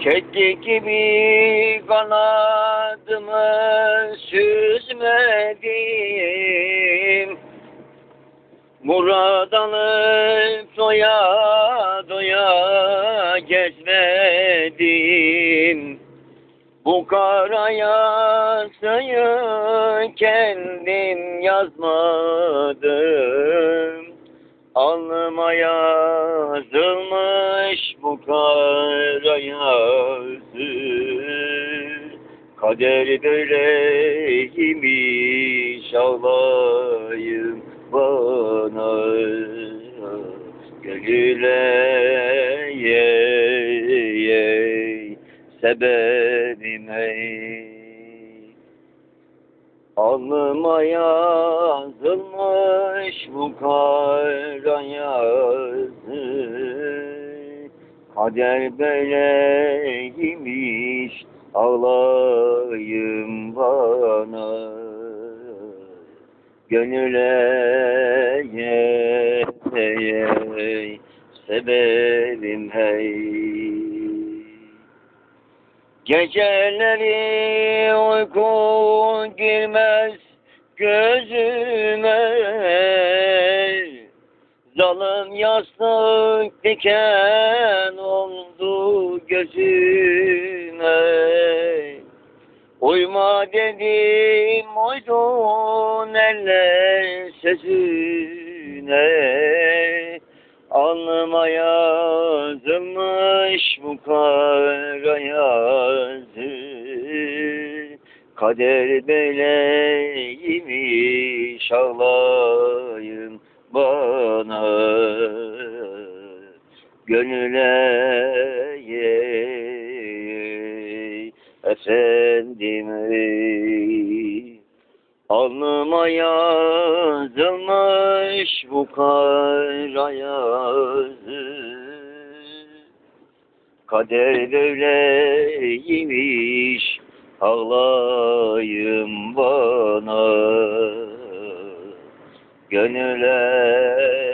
Kedi gibi kanadımı süzmedim. Murad alıp doya doya gezmedim. Bu kara yazıyı kendim yazmadım. Alnıma yazılmış bu kara yazı Kader böyleymiş ağlayım bana. Gönüle yey yey sebebim ey. Alnıma yazılmış bu kara yazı Kader böyleymiş ağlayım bana. Gönüle yey yey sebebim hey. Geceleri uyku girmez gözüme Zalim yastık diken oldu gözüme. Uyma dedim uydun eller sözüne. Alnıma yazılmış bu kara yazı. Kader böyleymiş ağlayın. bana Gönüle yey. Efendim ey Alnıma yazılmış bu kara yazı. Kader böyleymiş ağlayım bana. Gönüle